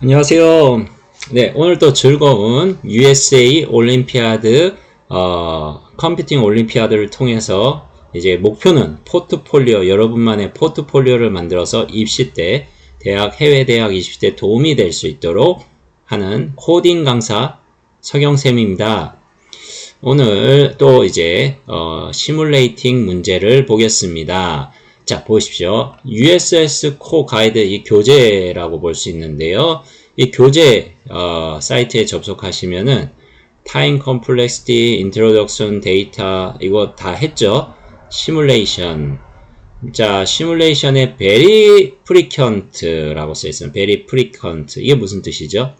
안녕하세요. 네, 오늘 또 즐거운 USA 올림피아드, 어, 컴퓨팅 올림피아드를 통해서 이제 목표는 포트폴리오, 여러분만의 포트폴리오를 만들어서 입시 때, 대학, 해외 대학 입시 때 도움이 될 수 있도록 하는 코딩 강사 서경쌤입니다. 오늘 또 이제, 어, 시뮬레이팅 문제를 보겠습니다. 자, 보십시오. USS 코 가이드 이 교재라고 볼 수 있는데요. 이 교재 어, 사이트에 접속하시면은 Time Complexity, Introduction, Data 이거 다 했죠. 시뮬레이션. 자, 시뮬레이션에 very frequent라고 써 있어요. very frequent. 이게 무슨 뜻이죠?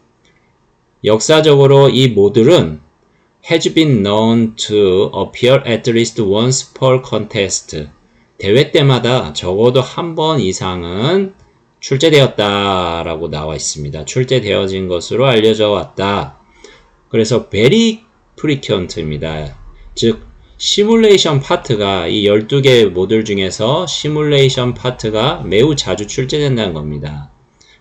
역사적으로 이 모듈은 has been known to appear at least once per contest. 대회 때마다 적어도 한 번 이상은 출제되었다라고 나와 있습니다. 출제되어진 것으로 알려져 왔다. 그래서 very frequent입니다. 즉 시뮬레이션 파트가 이 12개 모듈 중에서 시뮬레이션 파트가 매우 자주 출제된다는 겁니다.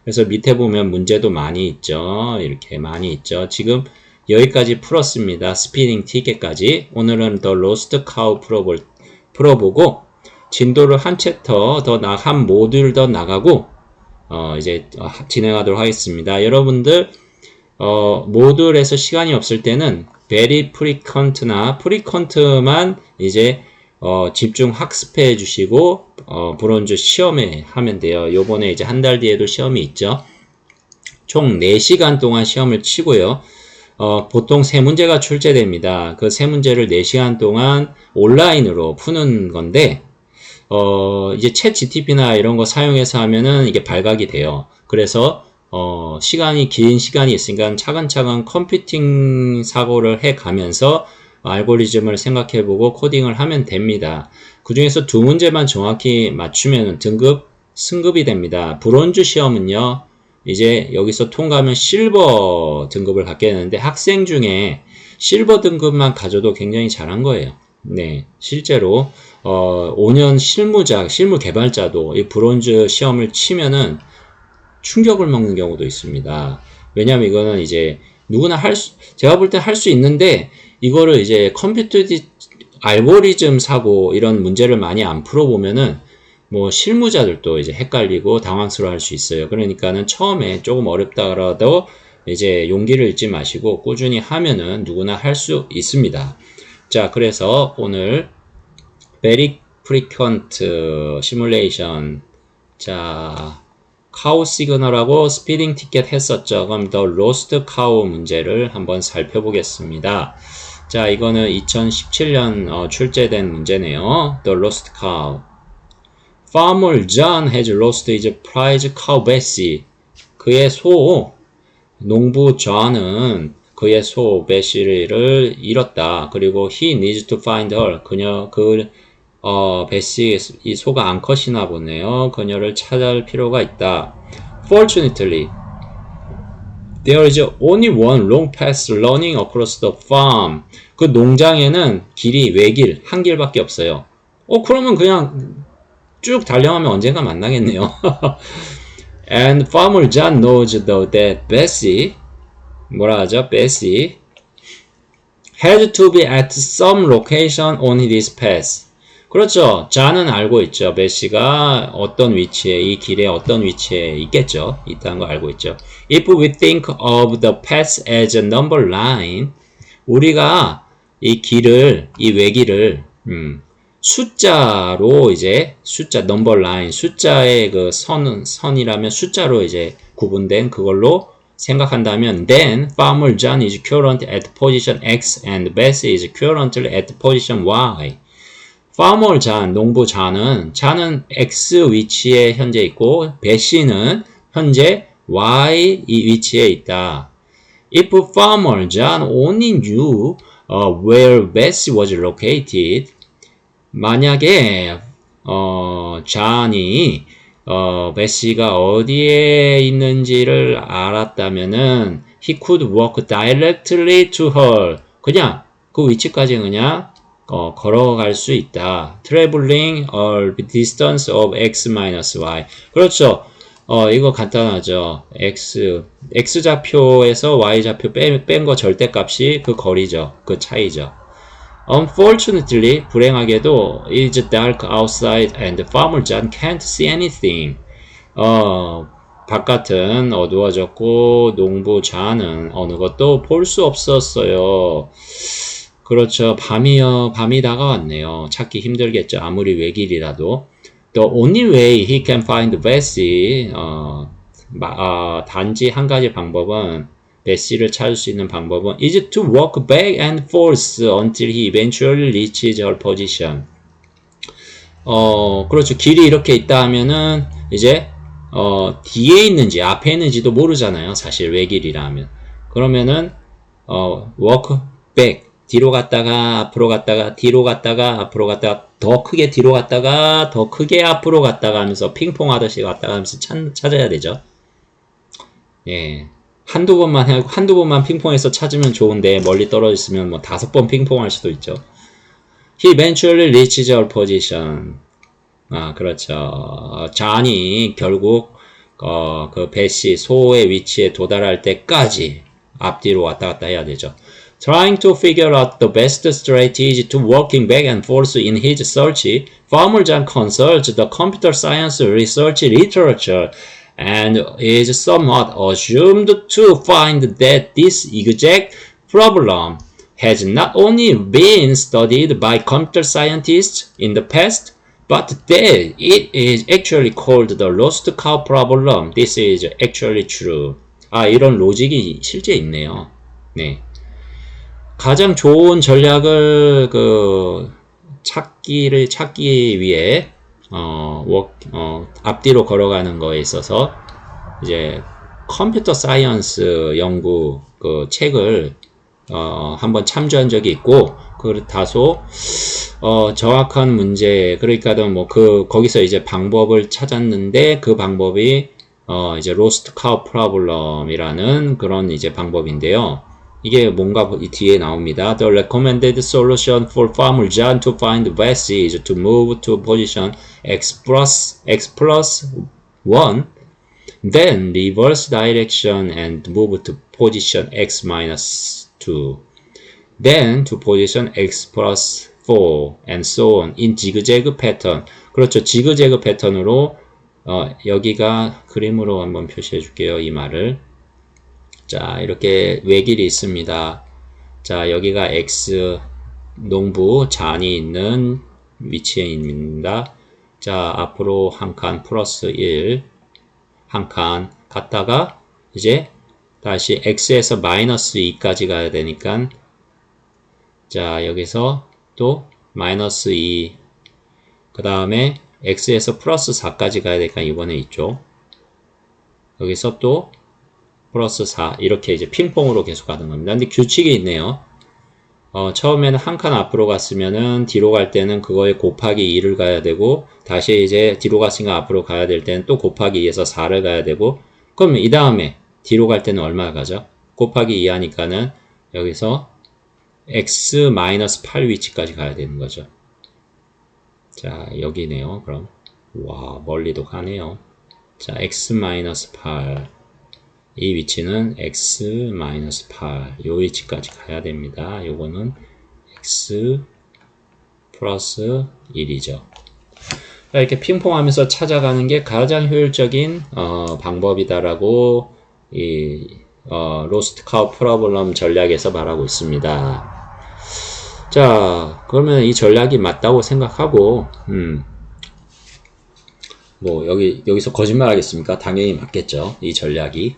그래서 밑에 보면 문제도 많이 있죠. 이렇게 많이 있죠. 지금 여기까지 풀었습니다. 스피닝 티켓까지. 오늘은 더 로스트 카우 풀어볼, 풀어보고 진도를 한 챕터 더 나, 한 모듈 더 나가고, 어, 이제 진행하도록 하겠습니다. 여러분들, 어, 모듈에서 시간이 없을 때는 very frequent나 frequent만 이제 어, 집중 학습해 주시고 어, 브론즈 시험에 하면 돼요. 요번에 이제 한 달 뒤에도 시험이 있죠. 총 4시간 동안 시험을 치고요. 어, 보통 세 문제가 출제됩니다. 그 세 문제를 4시간 동안 온라인으로 푸는 건데 어, 이제 챗 GTP나 이런 거 사용해서 하면은 이게 발각이 돼요. 그래서 어, 시간이 긴 시간이 있으니까 차근차근 컴퓨팅 사고를 해 가면서 알고리즘을 생각해 보고 코딩을 하면 됩니다. 그 중에서 두 문제만 정확히 맞추면 등급 승급이 됩니다. 브론즈 시험은요, 이제 여기서 통과하면 실버 등급을 갖게 되는데 학생 중에 실버 등급만 가져도 굉장히 잘한 거예요. 네, 실제로 어, 5년 실무자, 실무 개발자도 이 브론즈 시험을 치면은 충격을 먹는 경우도 있습니다. 왜냐하면 이거는 이제 누구나 할 수, 제가 볼 때 할 수 있는데 이거를 이제 컴퓨터 알고리즘 사고 이런 문제를 많이 안 풀어보면은 뭐 실무자들도 이제 헷갈리고 당황스러워 할 수 있어요. 그러니까는 처음에 조금 어렵다라도 이제 용기를 잃지 마시고 꾸준히 하면은 누구나 할 수 있습니다. 자, 그래서 오늘 very frequent simulation 자, 카우 시그널하고 스피딩 티켓 했었죠. 그럼 더 로스트 카우 문제를 한번 살펴보겠습니다. 자, 이거는 2017년 어, 출제된 문제네요. The lost cow. Farmer John has lost his prize cow Bessie. 그의 소 농부 존은 그의 소 베시를 잃었다. 그리고 he needs to find her. 그녀 그 어, 베시 이 소가 암컷이나 보네요. 그녀를 찾을 필요가 있다. Fortunately, there is only one long path running across the farm. 그 농장에는 길이 외길 한 길밖에 없어요. 어 그러면 그냥 쭉 달려가면 언젠가 만나겠네요. And farmer John knows though that Bessie 뭐라 하죠? Bessie had to be at some location on this path. 그렇죠. 자는 알고 있죠. 베시가 어떤 위치에, 이 길에 어떤 위치에 있겠죠. 있다는 거 알고 있죠. If we think of the path as a number line, 우리가 이 길을, 이 외길을, 음, 숫자로 이제, 숫자, number line, 숫자의 그 선, 선이라면 숫자로 이제 구분된 그걸로 생각한다면, then Farmer John is currently at position X and Bessie is currently at position Y. farmer 잔, 농부 잔은 잔은 x 위치에 현재 있고 배씨는 현재 y 이 위치에 있다. If farmer John only knew uh, where Bessie was located, 만약에 어, 잔이 어, 베시가 어디에 있는지를 알았다면은 he could walk directly to her. 그냥 그 위치까지 그냥 어, 걸어갈 수 있다. traveling a distance of x minus y. 그렇죠. 어, 이거 간단하죠. x, x좌표에서 y좌표 뺀, 뺀 거 절대값이 그 거리죠. 그 차이죠. Unfortunately, 불행하게도, it's dark outside and farmer John can't see anything. 어, 바깥은 어두워졌고, 농부 좌는 어느 것도 볼 수 없었어요. 그렇죠. 밤이요. 밤이 다가왔네요. 찾기 힘들겠죠. 아무리 외길이라도. The only way he can find Bessie, 어, 마- 어, 단지 한 가지 방법은 베시를 찾을 수 있는 방법은 is to walk back and forth until he eventually reaches her position. 어, 그렇죠. 길이 이렇게 있다 하면은 이제 어, 뒤에 있는지 앞에 있는지도 모르잖아요. 사실 외길이라 하면. 그러면은 어, walk back 뒤로 갔다가 앞으로 갔다가 뒤로 갔다가 앞으로 갔다가 더 크게 뒤로 갔다가 더 크게 앞으로 갔다가 하면서 핑퐁 하듯이 갔다가 하면서 찾, 찾아야 되죠. 예. 한두 번만 하고 한두 번만 핑퐁해서 찾으면 좋은데 멀리 떨어져 있으면 뭐 다섯 번 핑퐁할 수도 있죠. He eventually reaches her position. 아, 그렇죠. 잔이 결국 어, 그 배시 소의 위치에 도달할 때까지 앞뒤로 왔다 갔다 해야 되죠. Trying to figure out the best strategy to walking back and forth in his search, Farmer John consults the computer science research literature and is somewhat assumed to find that this exact problem has not only been studied by computer scientists in the past, but that it is actually called the lost cow problem. This is actually true. 아, 이런 로직이 실제 있네요. 네. 가장 좋은 전략을 그 찾기를 찾기 위해 어, 워, 어, 앞뒤로 걸어가는 거에 있어서 이제 컴퓨터 사이언스 연구 그 책을 어, 한번 참조한 적이 있고 그 다소 어, 정확한 문제 그러니까 뭐그 거기서 이제 방법을 찾았는데 그 방법이 어, 이제 로스트 카우 프로블럼이라는 그런 이제 방법인데요. 이게 뭔가 이 뒤에 나옵니다. The recommended solution for farmer John to find Bessie is to move to position x plus x plus 1, then reverse direction and move to position x minus 2, then to position x plus 4, and so on in zigzag pattern. 그렇죠. 지그재그 패턴으로 어, 여기가 그림으로 한번 표시해 줄게요. 이 말을. 자, 이렇게 외길이 있습니다. 자, 여기가 X 농부 잔이 있는 위치에 있습니다. 자, 앞으로 한 칸 플러스 1, 한 칸 갔다가 이제 다시 X에서 마이너스 2까지 가야 되니까 자, 여기서 또 마이너스 2, 그 다음에 X에서 플러스 4까지 가야 되니까 이번에 있죠. 여기서 또 플러스 4 이렇게 이제 핑퐁으로 계속 가는 겁니다. 근데 규칙이 있네요. 어, 처음에는 한 칸 앞으로 갔으면은 뒤로 갈 때는 그거에 곱하기 2를 가야 되고 다시 이제 뒤로 갔으니까 앞으로 가야 될 때는 또 곱하기 2에서 4를 가야 되고 그러면 이 다음에 뒤로 갈 때는 얼마 가죠? 곱하기 2 하니까는 여기서 x-8 위치까지 가야 되는 거죠. 자 여기네요. 그럼 와 멀리도 가네요. 자 x-8 이 위치는 x-8 요 위치까지 가야 됩니다. 요거는 x 플러스 1이죠. 이렇게 핑퐁하면서 찾아가는 게 가장 효율적인 어, 방법이다라고 이 어, 로스트 카우 프로블럼 전략에서 말하고 있습니다. 자, 그러면 이 전략이 맞다고 생각하고, 음, 뭐 여기 여기서 거짓말 하겠습니까? 당연히 맞겠죠. 이 전략이.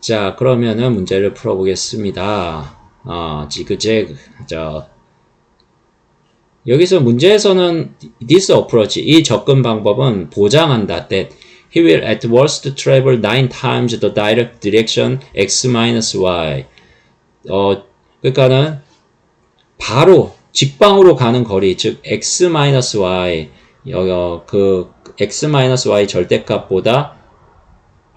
자, 그러면은 문제를 풀어보겠습니다. 아, 지그재그. 자, 여기서 문제에서는 this approach, 이 접근 방법은 보장한다. that he will at worst travel 9 times the direct direction x minus y. 어, 그러니까는 바로 직방으로 가는 거리, 즉 x minus y, 어, 그 x minus y 절대값보다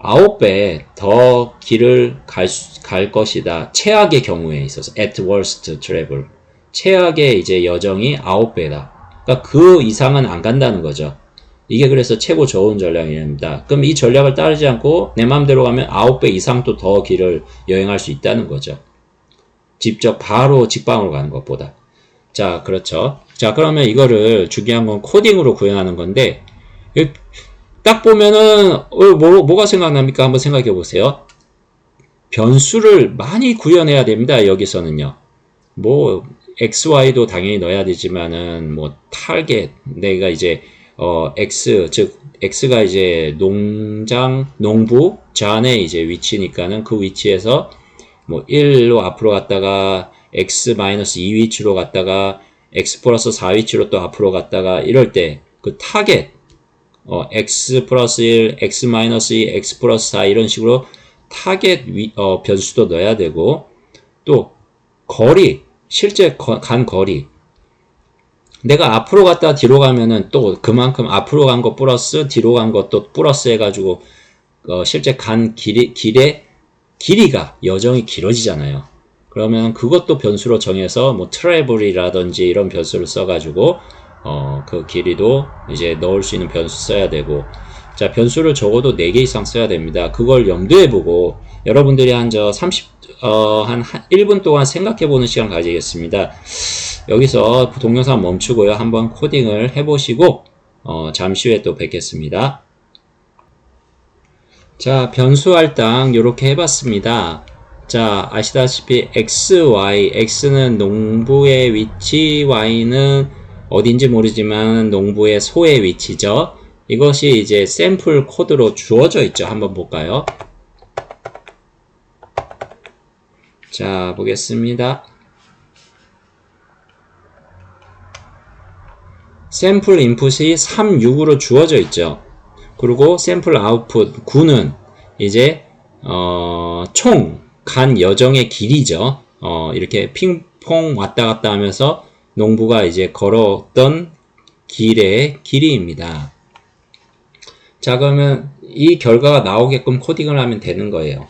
9배 더 길을 갈, 수- 갈 것이다. 최악의 경우에 있어서 at worst travel. 최악의 이제 여정이 9배다. 그러니까 그 이상은 안 간다는 거죠. 이게 그래서 최고 좋은 전략입니다. 그럼 이 전략을 따르지 않고 내 마음대로 가면 9배 이상 또 더 길을 여행할 수 있다는 거죠. 직접 바로 직방으로 가는 것보다. 자, 그렇죠. 자, 그러면 이거를 중요한 건 코딩으로 구현하는 건데, 이- 딱 보면은, 어, 뭐, 뭐가 생각납니까? 한번 생각해 보세요. 변수를 많이 구현해야 됩니다. 여기서는요. 뭐, XY도 당연히 넣어야 되지만은, 뭐, 타겟, 내가 이제, 어, X, 즉, X가 이제 농장, 농부, 잔의 이제 위치니까는 그 위치에서 뭐 1로 앞으로 갔다가 x-2 위치로 갔다가 x 플러스 4 위치로 또 앞으로 갔다가 이럴 때 그 타겟 어, x 플러스 1, x 마이너스 2, x 플러스 4 이런 식으로 타겟 위, 어, 변수도 넣어야 되고 또 거리 실제 거- 간 거리 내가 앞으로 갔다 뒤로 가면은 또 그만큼 앞으로 간 거 플러스 뒤로 간 것도 플러스 해가지고 어, 실제 간 길이 길의 길이가 여정이 길어지잖아요. 그러면 그것도 변수로 정해서 뭐 트래블이라든지 이런 변수를 써가지고 어, 그 길이도 이제 넣을 수 있는 변수 써야 되고 자 변수를 적어도 4개 이상 써야 됩니다. 그걸 염두에 보고 여러분들이 한 저 30, 어, 한 1분 동안 생각해 보는 시간 가지겠습니다. 여기서 동영상 멈추고요. 한번 코딩을 해보시고 어, 잠시 후에 또 뵙겠습니다. 자, 변수 할당 이렇게 해봤습니다. 자, 아시다시피 x, y, x는 농부의 위치, y는 어딘지 모르지만 농부의 소의 위치죠. 이것이 이제 샘플 코드로 주어져 있죠. 한번 볼까요? 자, 보겠습니다. 샘플 인풋이 3, 6으로 주어져 있죠. 그리고 샘플 아웃풋 9는 이제 어, 총 간 여정의 길이죠. 어, 이렇게 핑퐁 왔다 갔다 하면서 농부가 이제 걸었던 길의 길이입니다. 자, 그러면 이 결과가 나오게끔 코딩을 하면 되는 거예요.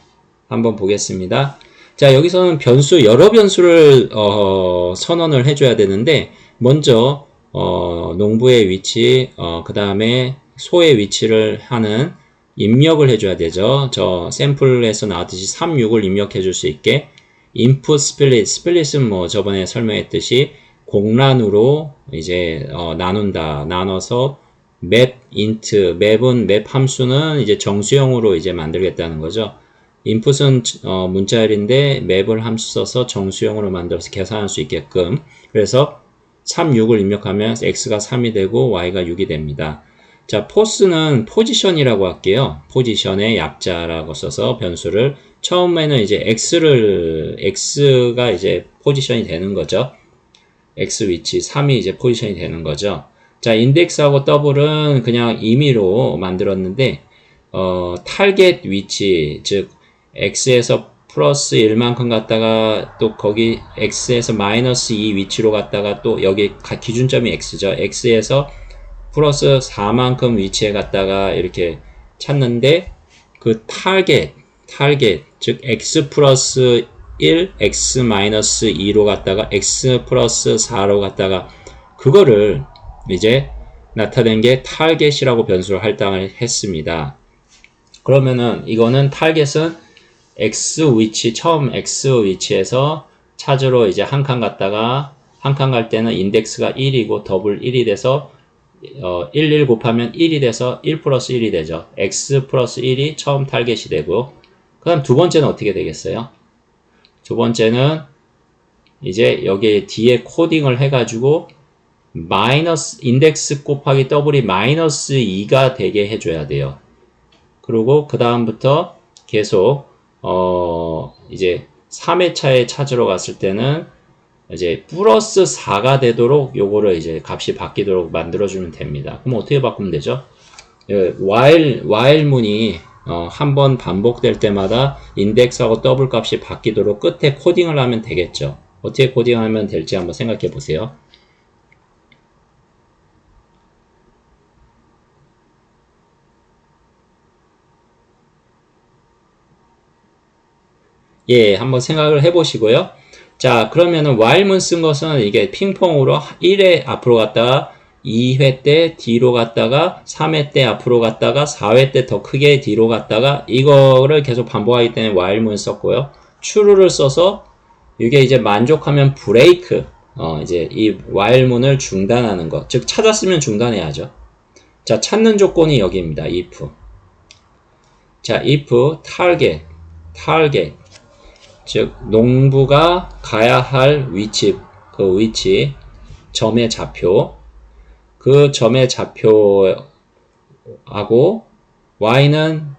한번 보겠습니다. 자, 여기서는 변수, 여러 변수를, 어, 선언을 해줘야 되는데, 먼저, 어, 농부의 위치, 어, 그 다음에 소의 위치를 하는 입력을 해줘야 되죠. 저 샘플에서 나왔듯이 3, 6을 입력해 줄 수 있게 input split, split은 뭐 저번에 설명했듯이 공란으로 이제 어, 나눈다, 나눠서 map int, map은 map 함수는 이제 정수형으로 이제 만들겠다는 거죠. input은 어, 문자열인데 map을 함수 써서 정수형으로 만들어서 계산할 수 있게끔 그래서 3, 6을 입력하면 x가 3이 되고 y가 6이 됩니다. 자, 포스는 포지션이라고 할게요. 포지션의 약자라고 써서 변수를 처음에는 이제 x를 x가 이제 포지션이 되는 거죠. X 위치 3이 이제 포지션이 되는 거죠. 자, 인덱스하고 더블은 그냥 임의로 만들었는데 어, 타겟 위치 즉 x에서 플러스 1만큼 갔다가 또 거기 x에서 마이너스 2 위치로 갔다가 또 여기 가- 기준점이 x죠. x에서 플러스 4만큼 위치에 갔다가 이렇게 찾는데 그 타겟, 타겟, 즉 x 플러스 1, x 마이너스 2로 갔다가 x 플러스 4로 갔다가 그거를 이제 나타낸 게 타겟이라고 변수를 할당을 했습니다. 그러면은 이거는 타겟은 x 위치 처음 x 위치에서 찾으러 이제 한 칸 갔다가 한 칸 갈 때는 인덱스가 1이고 더블 1이 돼서 어, 1, 1 곱하면 1이 돼서 1 플러스 1이 되죠. x 플러스 1이 처음 타겟이 되고 그 다음 두 번째는 어떻게 되겠어요? 두 번째는 이제 여기 뒤에 코딩을 해가지고 마이너스 인덱스 곱하기 더블이 마이너스 2가 되게 해줘야 돼요. 그리고 그 다음부터 계속 어 이제 3회차에 찾으러 갔을 때는 이제 플러스 4가 되도록 요거를 이제 값이 바뀌도록 만들어주면 됩니다. 그럼 어떻게 바꾸면 되죠? 예, while, 문이 어, 한 번 반복될 때마다 인덱스하고 더블 값이 바뀌도록 끝에 코딩을 하면 되겠죠. 어떻게 코딩하면 될지 한번 생각해 보세요. 예, 한번 생각을 해 보시고요. 자, 그러면은 while문 쓴 것은 이게 핑퐁으로 1에 앞으로 갔다가 2회 때 뒤로 갔다가 3회 때 앞으로 갔다가 4회 때 더 크게 뒤로 갔다가 이거를 계속 반복하기 때문에 while문 썼고요. true를 써서 이게 이제 만족하면 브레이크 어 이제 이 while문을 중단하는 것. 즉 찾았으면 중단해야죠. 자, 찾는 조건이 여기입니다. if. 자, if target target 즉 농부가 가야 할 위치 그 위치 점의 좌표 그 점의 좌표하고 y는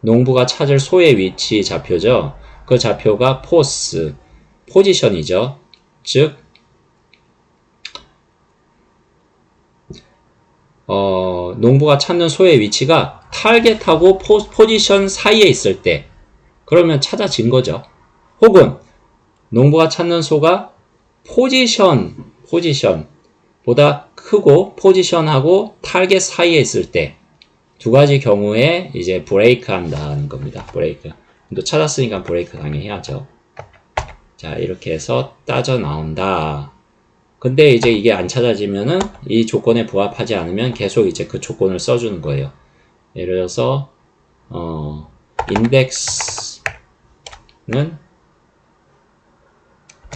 농부가 찾을 소의 위치 좌표죠. 그 좌표가 포스 포지션이죠. 즉 어, 농부가 찾는 소의 위치가 타겟하고 포, 포지션 사이에 있을 때 그러면 찾아진 거죠. 혹은 농부가 찾는 소가 포지션 포지션 보다 크고 포지션하고 타겟 사이에 있을 때 두 가지 경우에 이제 브레이크 한다는 겁니다. 브레이크. 또 찾았으니까 브레이크 당연해야죠. 자, 이렇게 해서 따져 나온다. 근데 이제 이게 안 찾아지면은 이 조건에 부합하지 않으면 계속 이제 그 조건을 써주는 거예요. 예를 들어서, 어, 인덱스는,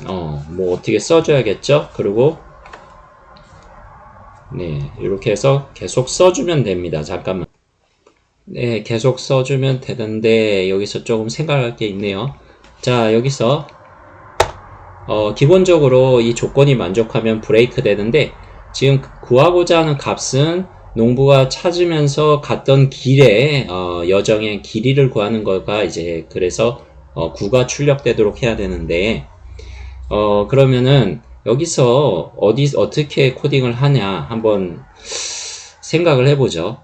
어, 뭐 어떻게 써줘야겠죠? 그리고, 네, 이렇게 해서 계속 써주면 됩니다. 잠깐만. 네, 계속 써주면 되는데, 여기서 조금 생각할 게 있네요. 자, 여기서, 어, 기본적으로 이 조건이 만족하면 브레이크 되는데, 지금 구하고자 하는 값은 농부가 찾으면서 갔던 길에, 어, 여정의 길이를 구하는 거가 이제, 그래서, 어, 구가 출력되도록 해야 되는데, 어, 그러면은, 여기서 어디, 어떻게 코딩을 하냐, 한번 생각을 해보죠.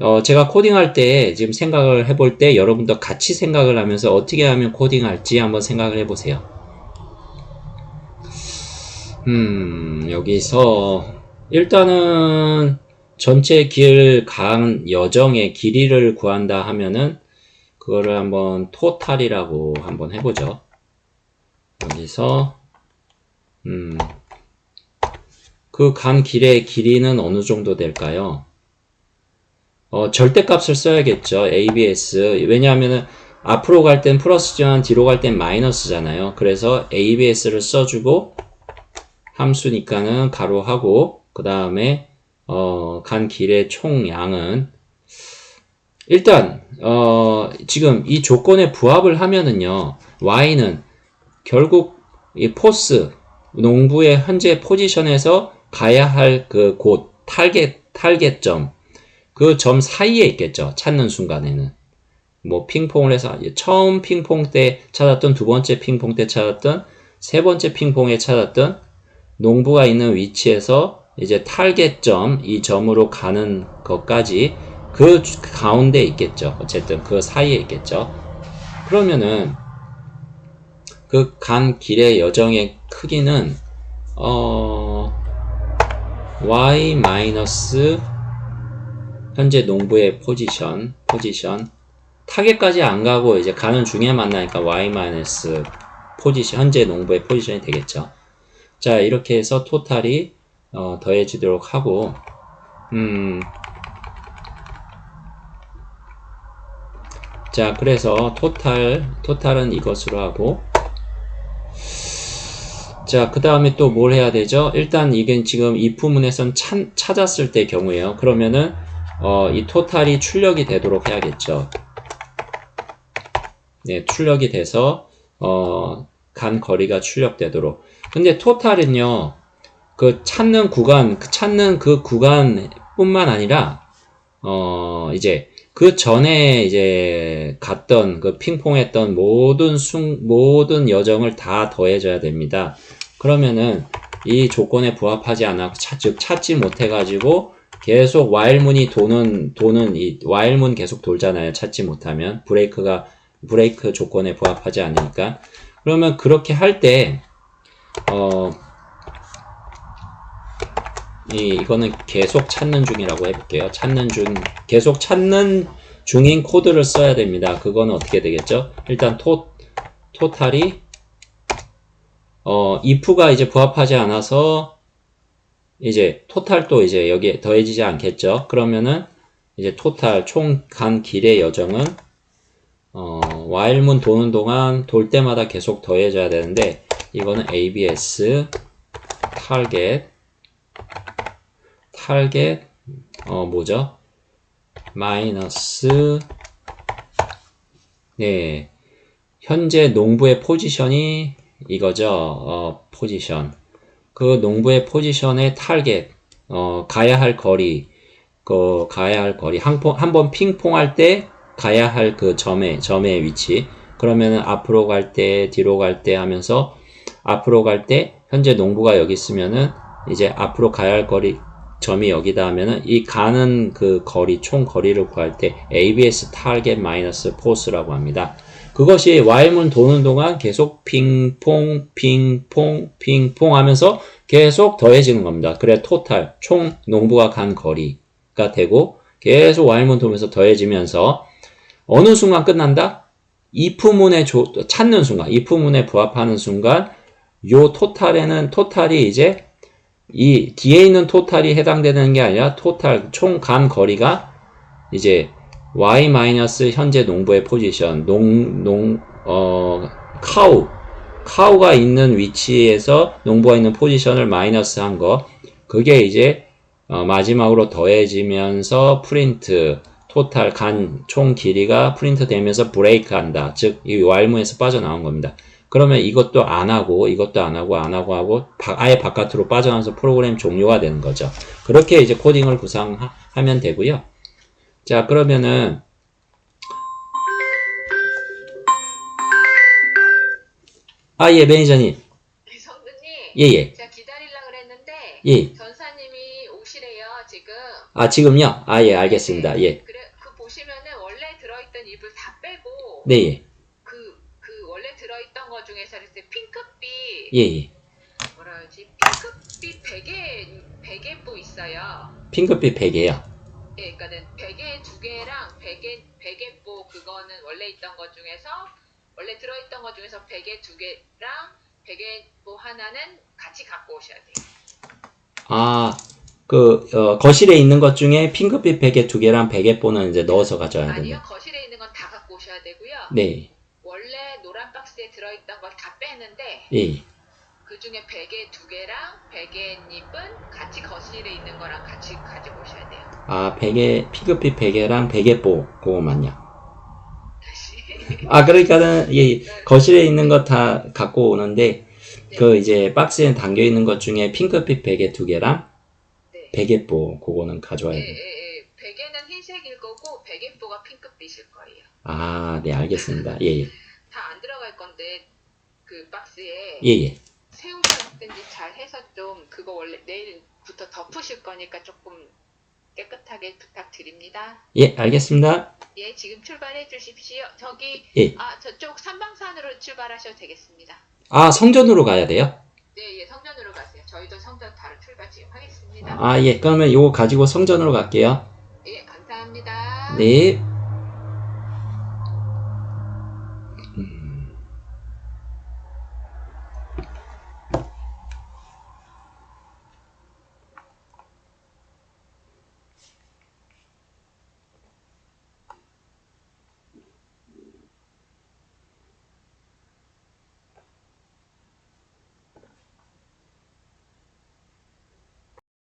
어, 제가 코딩할 때, 지금 생각을 해볼 때, 여러분도 같이 생각을 하면서 어떻게 하면 코딩할지 한번 생각을 해보세요. 음, 여기서, 일단은, 전체 길 간 여정의 길이를 구한다 하면은, 그거를 한번 토탈이라고 한번 해보죠. 여기서, 음, 그 간 길의 길이는 어느 정도 될까요? 어, 절대값을 써야겠죠. ABS. 왜냐하면은 앞으로 갈 땐 플러스지만 뒤로 갈 땐 마이너스잖아요. 그래서 ABS를 써주고 함수니까는 가로하고 그 다음에 어, 간 길의 총 양은 일단 어, 지금 이 조건에 부합을 하면은요. Y는 결국 이 포스 농부의 현재 포지션에서 가야 할 그곳 타겟 타겟점 그 점 사이에 있겠죠. 찾는 순간에는. 뭐 핑퐁을 해서 처음 핑퐁 때 찾았던 두 번째 핑퐁 때 찾았던 세 번째 핑퐁에 찾았던 농부가 있는 위치에서 이제 타겟점 이 점으로 가는 것까지 그 가운데 있겠죠. 어쨌든 그 사이에 있겠죠. 그러면은 그 간 길의 여정의 크기는 어 y 마이너스 현재 농부의 포지션, 포지션. 타겟까지 안 가고 이제 가는 중에 만나니까 y 마이너스 포지션, 현재 농부의 포지션이 되겠죠. 자, 이렇게 해서 토탈이 어, 더해지도록 하고, 음, 자, 그래서 토탈, 토탈은 이것으로 하고, 자, 그 다음에 또 뭘 해야 되죠? 일단 이게 지금 이 부문에선 찬, 찾았을 때 경우에요. 그러면은, 어, 이 토탈이 출력이 되도록 해야겠죠. 네, 출력이 돼서, 어, 간 거리가 출력되도록. 근데 토탈은요, 그 찾는 구간, 그 찾는 그 구간 뿐만 아니라, 어, 이제, 그 전에 이제 갔던, 그 핑퐁했던 모든 순, 모든 여정을 다 더해줘야 됩니다. 그러면은 이 조건에 부합하지 않아, 즉 찾지 못해 가지고 계속 while문이 도는 도는 이 while문 계속 돌잖아요. 찾지 못하면 브레이크가 브레이크 조건에 부합하지 않으니까 그러면 그렇게 할때 어. 이, 이거는 계속 찾는 중이라고 해볼게요. 찾는 중, 계속 찾는 중인 코드를 써야 됩니다. 그거는 어떻게 되겠죠? 일단 토, 토탈이 어, if가 이제 부합하지 않아서 이제 토탈도 이제 여기에 더해지지 않겠죠. 그러면은 이제 토탈 총 간 길의 여정은 어, while문 도는 동안 돌 때마다 계속 더해져야 되는데 이거는 ABS target target 어 뭐죠? 마이너스 네 현재 농부의 포지션이 이거죠. 어 포지션 그 농부의 포지션의 타겟 어 가야 할 거리 그 가야 할 거리 한 번 핑퐁 할 때 가야 할 그 점의 점의 위치 그러면은 앞으로 갈 때 뒤로 갈 때 하면서 앞으로 갈 때 현재 농부가 여기 있으면은 이제 앞으로 가야 할 거리 점이 여기다 하면은 이 가는 그 거리 총 거리를 구할 때 ABS 타겟 마이너스 포스라고 합니다. 그것이 while문 도는 동안 계속 핑퐁 핑퐁 핑퐁 하면서 계속 더해지는 겁니다. 그래 토탈 총 농부가 간 거리가 되고 계속 while문 돌면서 더해지면서 어느 순간 끝난다? 조- 찾는 순간, if문에 부합하는 순간 요 토탈에는 토탈이 이제 이 뒤에 있는 토탈이 해당되는 게 아니라 토탈 총 간 거리가 이제 y 마이너스 현재 농부의 포지션 농 농 어 카우 카우가 있는 위치에서 농부가 있는 포지션을 마이너스 한 거 그게 이제 어, 마지막으로 더해지면서 프린트 토탈 간 총 길이가 프린트 되면서 브레이크 한다. 즉, 이 왈무에서 빠져나온 겁니다. 그러면 이것도 안 하고, 이것도 안 하고, 안 하고 하고, 바- 아예 바깥으로 빠져나와서 프로그램 종료가 되는 거죠. 그렇게 이제 코딩을 구상하면 되고요. 자, 그러면은, 아, 예, 매니저님. 성근님, 예, 예. 제가 기다리려 그랬는데 예. 전사님이 오시래요 지금. 아, 지금요? 아, 예, 알겠습니다. 예. 그래 그 보시면은 원래 들어있던 잎을 다 빼고 네, 예. 그 그 원래 들어있던 거 중에서 이렇게 핑크빛 예, 예. 뭐라 하지 핑크빛 베개 베개뽀 있어요. 핑크빛 베개요. 예, 그러니까는 베개 두 개랑 베개 베개뽀 그거는 원래 있던 것 중에서 원래 들어있던 것 중에서 베개 두 개랑 베개뽀 하나는 같이 갖고 오셔야 돼요. 아, 그, 어, 거실에 있는 것 중에 핑크빛 베개 두 개랑 베개뽀는 이제 넣어서 가져야 되는. 아니요, 거실에 있는 건 다 갖고 오셔야 되고요. 네, 원래 노란 박스에 들어있던 걸 다 빼는데 예. 그 중에 베개 두 개랑 베개잎은 같이 거실에 있는 거랑 같이 가지고 오셔야 돼요. 아, 베개, 핑크빛 베개랑 베개뽀, 그거만요. 다시. 아, 그러니까는, 예, 거실에 있는 거다 갖고 오는데, 그 이제 박스에 담겨 있는 것 중에 핑크빛 베개 두 개랑 네. 베개뽀, 그거는 예, 가져와야 예, 돼요. 예. 베개는 흰색일 거고 베개뽀가 핑크빛일 거예요. 아, 네, 알겠습니다. 예, 예. 다 안 들어갈 건데 그 박스에 예, 예. 해서 좀 그거 원래 내일부터 덮으실 거니까 조금 깨끗하게 부탁드립니다. 예, 알겠습니다. 예, 지금 출발해 주십시오. 저기 예. 아 저쪽 삼방산으로 출발하셔도 되겠습니다. 아, 성전으로 가야 돼요? 네, 예, 성전으로 가세요. 저희도 성전 바로 출발 지금 하겠습니다. 아, 예. 그러면 요거 가지고 성전으로 갈게요. 예, 감사합니다. 네.